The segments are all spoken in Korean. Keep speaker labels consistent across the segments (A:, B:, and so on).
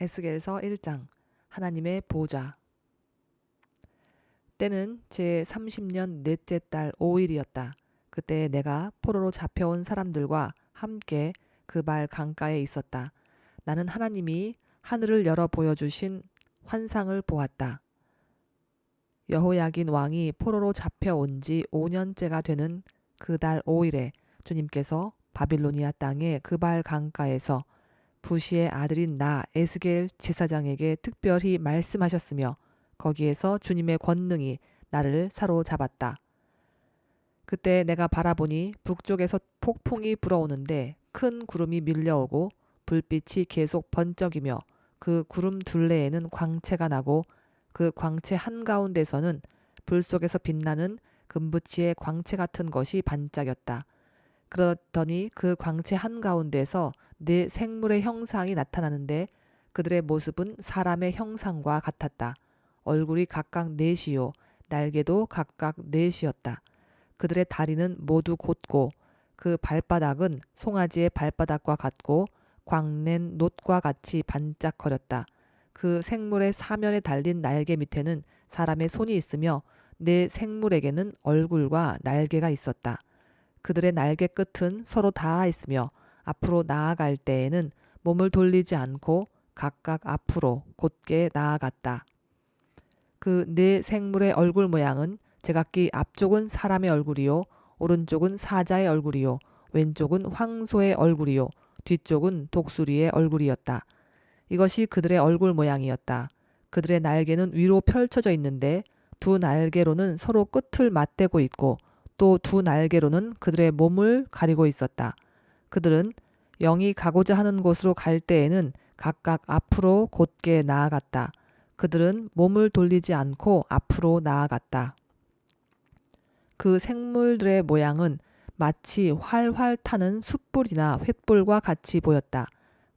A: 에스겔서 1장 하나님의 보좌 때는 제 30년 넷째 달 5일이었다. 그때 내가 포로로 잡혀온 사람들과 함께 그발 강가에 있었다. 나는 하나님이 하늘을 열어 보여주신 환상을 보았다. 여호야긴 왕이 포로로 잡혀온 지 5년째가 되는 그 달 5일에 주님께서 바빌로니아 땅의 그발 강가에서 부시의 아들인 나 에스겔 제사장에게 특별히 말씀하셨으며 거기에서 주님의 권능이 나를 사로잡았다. 그때 내가 바라보니 북쪽에서 폭풍이 불어오는데 큰 구름이 밀려오고 불빛이 계속 번쩍이며 그 구름 둘레에는 광채가 나고 그 광채 한가운데서는 불 속에서 빛나는 금붙이의 광채 같은 것이 반짝였다. 그러더니 그 광채 한가운데서 네 생물의 형상이 나타나는데 그들의 모습은 사람의 형상과 같았다. 얼굴이 각각 넷이요 날개도 각각 넷이었다. 그들의 다리는 모두 곧고 그 발바닥은 송아지의 발바닥과 같고 광낸 놋과 같이 반짝거렸다. 그 생물의 사면에 달린 날개 밑에는 사람의 손이 있으며 내 생물에게는 얼굴과 날개가 있었다. 그들의 날개 끝은 서로 닿아 있으며 앞으로 나아갈 때에는 몸을 돌리지 않고 각각 앞으로 곧게 나아갔다. 그 네 생물의 얼굴 모양은 제각기 앞쪽은 사람의 얼굴이요, 오른쪽은 사자의 얼굴이요, 왼쪽은 황소의 얼굴이요, 뒤쪽은 독수리의 얼굴이었다. 이것이 그들의 얼굴 모양이었다. 그들의 날개는 위로 펼쳐져 있는데 두 날개로는 서로 끝을 맞대고 있고 또 두 날개로는 그들의 몸을 가리고 있었다. 그들은 영이 가고자 하는 곳으로 갈 때에는 각각 앞으로 곧게 나아갔다. 그들은 몸을 돌리지 않고 앞으로 나아갔다. 그 생물들의 모양은 마치 활활 타는 숯불이나 횃불과 같이 보였다.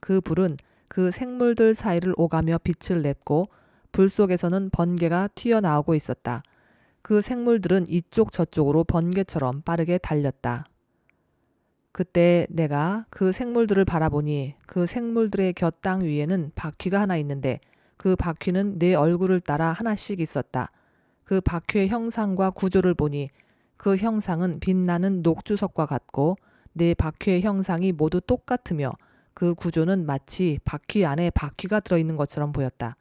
A: 그 불은 그 생물들 사이를 오가며 빛을 냈고 불 속에서는 번개가 튀어나오고 있었다. 그 생물들은 이쪽 저쪽으로 번개처럼 빠르게 달렸다. 그때 내가 그 생물들을 바라보니 그 생물들의 곁땅 위에는 바퀴가 하나 있는데 그 바퀴는 내 얼굴을 따라 하나씩 있었다. 그 바퀴의 형상과 구조를 보니 그 형상은 빛나는 녹주석과 같고 내 바퀴의 형상이 모두 똑같으며 그 구조는 마치 바퀴 안에 바퀴가 들어있는 것처럼 보였다.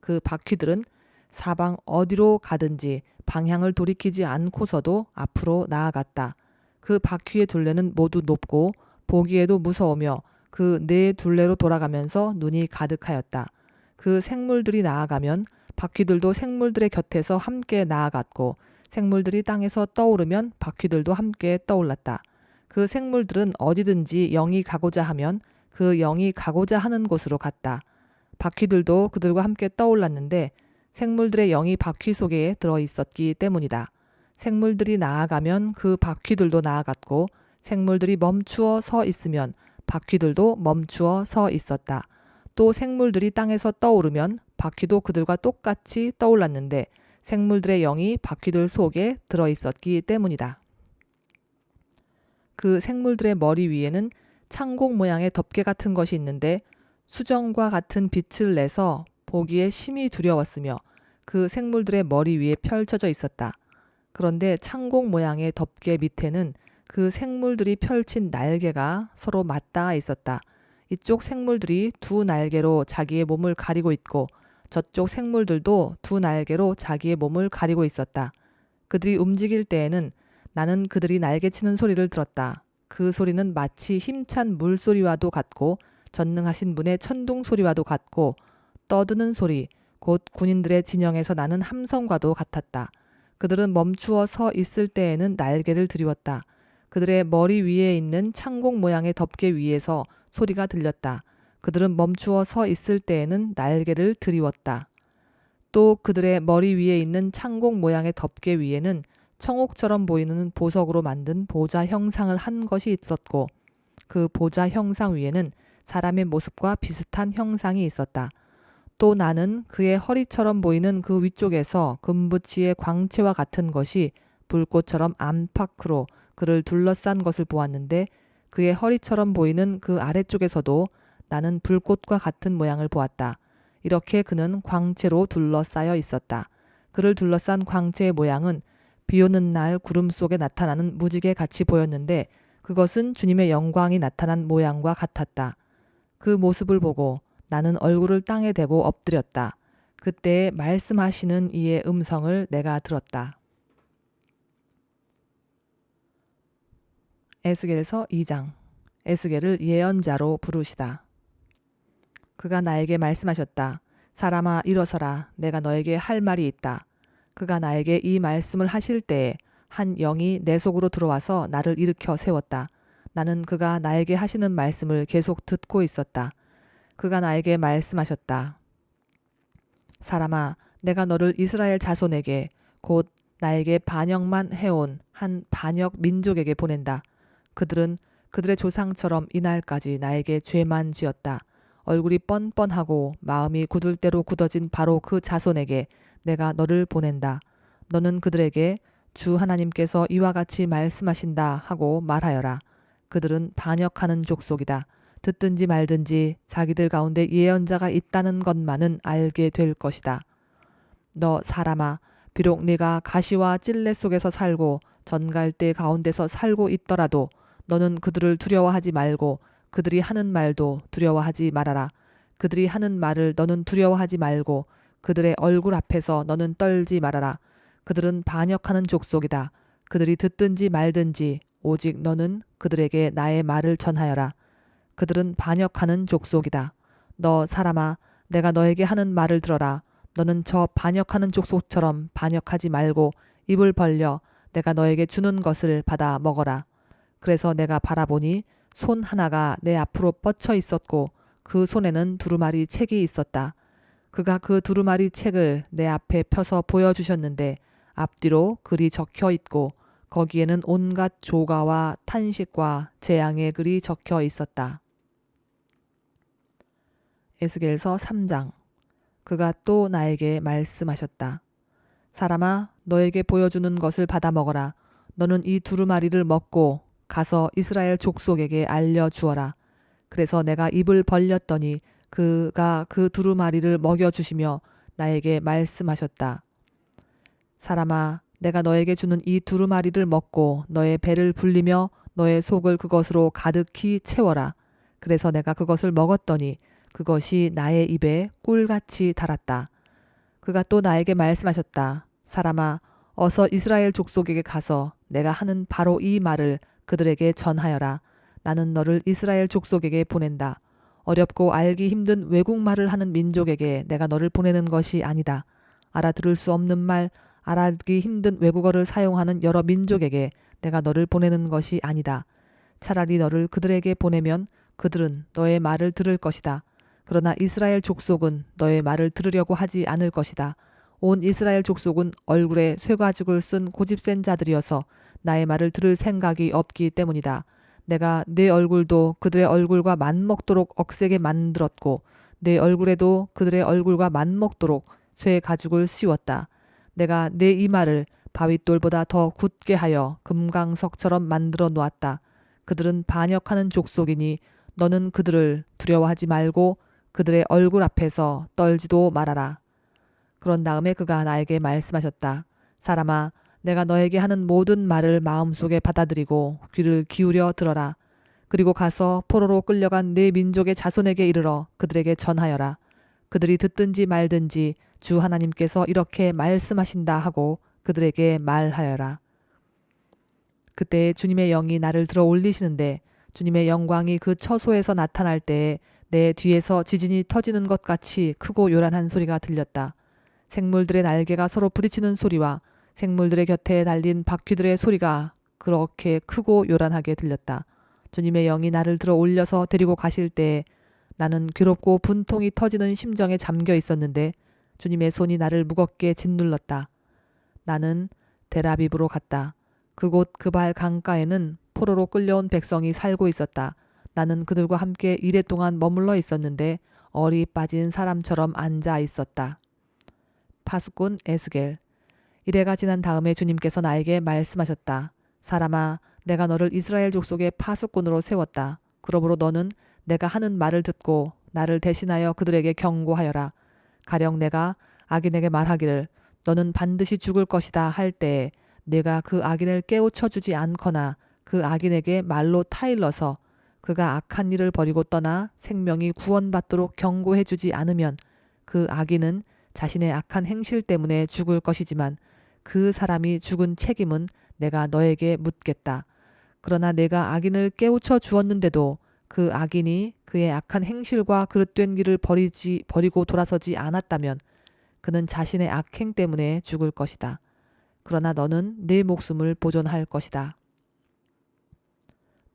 A: 그 바퀴들은 사방 어디로 가든지 방향을 돌이키지 않고서도 앞으로 나아갔다. 그 바퀴의 둘레는 모두 높고 보기에도 무서우며 그 네 둘레로 돌아가면서 눈이 가득하였다. 그 생물들이 나아가면 바퀴들도 생물들의 곁에서 함께 나아갔고 생물들이 땅에서 떠오르면 바퀴들도 함께 떠올랐다. 그 생물들은 어디든지 영이 가고자 하면 그 영이 가고자 하는 곳으로 갔다. 바퀴들도 그들과 함께 떠올랐는데 생물들의 영이 바퀴 속에 들어 있었기 때문이다. 생물들이 나아가면 그 바퀴들도 나아갔고 생물들이 멈추어 서 있으면 바퀴들도 멈추어 서 있었다. 또 생물들이 땅에서 떠오르면 바퀴도 그들과 똑같이 떠올랐는데 생물들의 영이 바퀴들 속에 들어 있었기 때문이다. 그 생물들의 머리 위에는 창공 모양의 덮개 같은 것이 있는데 수정과 같은 빛을 내서 보기에 심히 두려웠으며 그 생물들의 머리 위에 펼쳐져 있었다. 그런데 창공 모양의 덮개 밑에는 그 생물들이 펼친 날개가 서로 맞닿아 있었다. 이쪽 생물들이 두 날개로 자기의 몸을 가리고 있고 저쪽 생물들도 두 날개로 자기의 몸을 가리고 있었다. 그들이 움직일 때에는 나는 그들이 날개치는 소리를 들었다. 그 소리는 마치 힘찬 물소리와도 같고 전능하신 분의 천둥 소리와도 같고 떠드는 소리, 곧 군인들의 진영에서 나는 함성과도 같았다. 그들은 멈추어 서 있을 때에는 날개를 들이웠다. 그들의 머리 위에 있는 창공 모양의 덮개 위에서 소리가 들렸다. 그들은 멈추어 서 있을 때에는 날개를 들이웠다. 또 그들의 머리 위에 있는 창공 모양의 덮개 위에는 청옥처럼 보이는 보석으로 만든 보좌 형상을 한 것이 있었고 그 보좌 형상 위에는 사람의 모습과 비슷한 형상이 있었다. 또 나는 그의 허리처럼 보이는 그 위쪽에서 금붙이의 광채와 같은 것이 불꽃처럼 안팎으로 그를 둘러싼 것을 보았는데 그의 허리처럼 보이는 그 아래쪽에서도 나는 불꽃과 같은 모양을 보았다. 이렇게 그는 광채로 둘러싸여 있었다. 그를 둘러싼 광채의 모양은 비 오는 날 구름 속에 나타나는 무지개 같이 보였는데 그것은 주님의 영광이 나타난 모양과 같았다. 그 모습을 보고 나는 얼굴을 땅에 대고 엎드렸다. 그때 말씀하시는 이의 음성을 내가 들었다. 에스겔서 2장 에스겔을 예언자로 부르시다. 그가 나에게 말씀하셨다. 사람아 일어서라 내가 너에게 할 말이 있다. 그가 나에게 이 말씀을 하실 때에 한 영이 내 속으로 들어와서 나를 일으켜 세웠다. 나는 그가 나에게 하시는 말씀을 계속 듣고 있었다. 그가 나에게 말씀하셨다. 사람아, 내가 너를 이스라엘 자손에게 곧 나에게 반역만 해온 한 반역 민족에게 보낸다. 그들은 그들의 조상처럼 이날까지 나에게 죄만 지었다. 얼굴이 뻔뻔하고 마음이 굳을 대로 굳어진 바로 그 자손에게 내가 너를 보낸다. 너는 그들에게 주 하나님께서 이와 같이 말씀하신다 하고 말하여라. 그들은 반역하는 족속이다. 듣든지 말든지 자기들 가운데 예언자가 있다는 것만은 알게 될 것이다. 너 사람아, 비록 네가 가시와 찔레 속에서 살고 전갈대 가운데서 살고 있더라도 너는 그들을 두려워하지 말고 그들이 하는 말도 두려워하지 말아라. 그들이 하는 말을 너는 두려워하지 말고 그들의 얼굴 앞에서 너는 떨지 말아라. 그들은 반역하는 족속이다. 그들이 듣든지 말든지 오직 너는 그들에게 나의 말을 전하여라. 그들은 반역하는 족속이다. 너 사람아, 내가 너에게 하는 말을 들어라. 너는 저 반역하는 족속처럼 반역하지 말고 입을 벌려 내가 너에게 주는 것을 받아 먹어라. 그래서 내가 바라보니 손 하나가 내 앞으로 뻗쳐 있었고 그 손에는 두루마리 책이 있었다. 그가 그 두루마리 책을 내 앞에 펴서 보여주셨는데 앞뒤로 글이 적혀 있고 거기에는 온갖 조가와 탄식과 재앙의 글이 적혀 있었다. 에스겔서 3장 그가 또 나에게 말씀하셨다. 사람아 너에게 보여주는 것을 받아 먹어라. 너는 이 두루마리를 먹고 가서 이스라엘 족속에게 알려 주어라. 그래서 내가 입을 벌렸더니 그가 그 두루마리를 먹여 주시며 나에게 말씀하셨다. 사람아 내가 너에게 주는 이 두루마리를 먹고 너의 배를 불리며 너의 속을 그것으로 가득히 채워라. 그래서 내가 그것을 먹었더니 그것이 나의 입에 꿀같이 달았다. 그가 또 나에게 말씀하셨다. 사람아, 어서 이스라엘 족속에게 가서 내가 하는 바로 이 말을 그들에게 전하여라. 나는 너를 이스라엘 족속에게 보낸다. 어렵고 알기 힘든 외국 말을 하는 민족에게 내가 너를 보내는 것이 아니다. 알아들을 수 없는 말, 알아듣기 힘든 외국어를 사용하는 여러 민족에게 내가 너를 보내는 것이 아니다. 차라리 너를 그들에게 보내면 그들은 너의 말을 들을 것이다. 그러나 이스라엘 족속은 너의 말을 들으려고 하지 않을 것이다. 온 이스라엘 족속은 얼굴에 쇠가죽을 쓴 고집센 자들이어서 나의 말을 들을 생각이 없기 때문이다. 내가 내 얼굴도 그들의 얼굴과 맞먹도록 억세게 만들었고 내 얼굴에도 그들의 얼굴과 맞먹도록 쇠 가죽을 씌웠다. 내가 내 이마를 바윗돌보다 더 굳게 하여 금강석처럼 만들어 놓았다. 그들은 반역하는 족속이니 너는 그들을 두려워하지 말고 그들의 얼굴 앞에서 떨지도 말아라. 그런 다음에 그가 나에게 말씀하셨다. 사람아, 내가 너에게 하는 모든 말을 마음속에 받아들이고 귀를 기울여 들어라. 그리고 가서 포로로 끌려간 내 민족의 자손에게 이르러 그들에게 전하여라. 그들이 듣든지 말든지 주 하나님께서 이렇게 말씀하신다 하고 그들에게 말하여라. 그때 주님의 영이 나를 들어 올리시는데 주님의 영광이 그 처소에서 나타날 때에 내 뒤에서 지진이 터지는 것 같이 크고 요란한 소리가 들렸다. 생물들의 날개가 서로 부딪히는 소리와 생물들의 곁에 달린 바퀴들의 소리가 그렇게 크고 요란하게 들렸다. 주님의 영이 나를 들어 올려서 데리고 가실 때에 나는 괴롭고 분통이 터지는 심정에 잠겨 있었는데 주님의 손이 나를 무겁게 짓눌렀다. 나는 데라비브로 갔다. 그곳 그발 강가에는 포로로 끌려온 백성이 살고 있었다. 나는 그들과 함께 이랫동안 머물러 있었는데 얼이 빠진 사람처럼 앉아 있었다. 파수꾼 에스겔 이래가 지난 다음에 주님께서 나에게 말씀하셨다. 사람아, 내가 너를 이스라엘 족속의 파수꾼으로 세웠다. 그러므로 너는 내가 하는 말을 듣고 나를 대신하여 그들에게 경고하여라. 가령 내가 악인에게 말하기를 너는 반드시 죽을 것이다 할 때에 내가 그 악인을 깨우쳐 주지 않거나 그 악인에게 말로 타일러서 그가 악한 일을 버리고 떠나 생명이 구원받도록 경고해 주지 않으면 그 악인은 자신의 악한 행실 때문에 죽을 것이지만 그 사람이 죽은 책임은 내가 너에게 묻겠다. 그러나 내가 악인을 깨우쳐 주었는데도 그 악인이 그의 악한 행실과 그릇된 길을 버리지 버리고 돌아서지 않았다면 그는 자신의 악행 때문에 죽을 것이다. 그러나 너는 내 목숨을 보존할 것이다.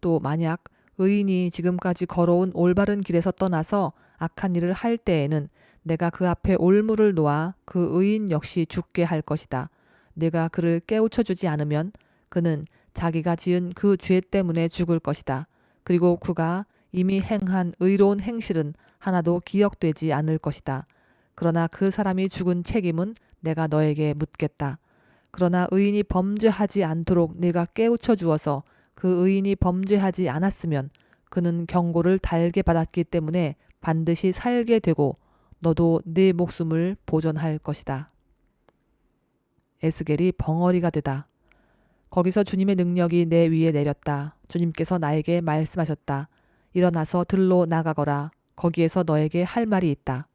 A: 또 만약 의인이 지금까지 걸어온 올바른 길에서 떠나서 악한 일을 할 때에는 내가 그 앞에 올무를 놓아 그 의인 역시 죽게 할 것이다. 내가 그를 깨우쳐 주지 않으면 그는 자기가 지은 그 죄 때문에 죽을 것이다. 그리고 그가 이미 행한 의로운 행실은 하나도 기억되지 않을 것이다. 그러나 그 사람이 죽은 책임은 내가 너에게 묻겠다. 그러나 의인이 범죄하지 않도록 내가 깨우쳐 주어서 그 의인이 범죄하지 않았으면 그는 경고를 달게 받았기 때문에 반드시 살게 되고 너도 네 목숨을 보존할 것이다. 에스겔이 벙어리가 되다. 거기서 주님의 능력이 내 위에 내렸다. 주님께서 나에게 말씀하셨다. 일어나서 들로 나가거라. 거기에서 너에게 할 말이 있다.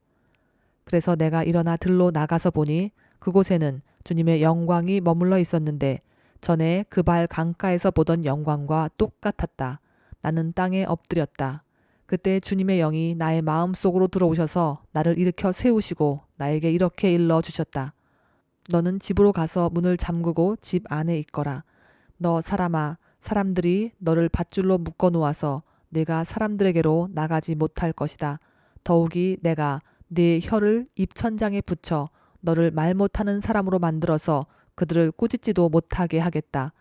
A: 그래서 내가 일어나 들로 나가서 보니 그곳에는 주님의 영광이 머물러 있었는데 전에 그발 강가에서 보던 영광과 똑같았다. 나는 땅에 엎드렸다. 그때 주님의 영이 나의 마음 속으로 들어오셔서 나를 일으켜 세우시고 나에게 이렇게 일러 주셨다. 너는 집으로 가서 문을 잠그고 집 안에 있거라. 너 사람아, 사람들이 너를 밧줄로 묶어 놓아서 내가 사람들에게로 나가지 못할 것이다. 더욱이 내가 네 혀를 입천장에 붙여 너를 말 못하는 사람으로 만들어서 그들을 꾸짖지도 못하게 하겠다.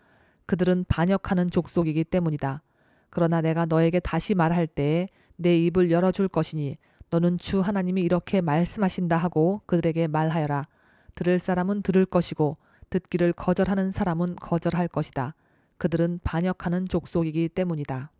A: 그들은 반역하는 족속이기 때문이다. 그러나 내가 너에게 다시 말할 때에 내 입을 열어줄 것이니 너는 주 하나님이 이렇게 말씀하신다 하고 그들에게 말하여라. 들을 사람은 들을 것이고 듣기를 거절하는 사람은 거절할 것이다. 그들은 반역하는 족속이기 때문이다.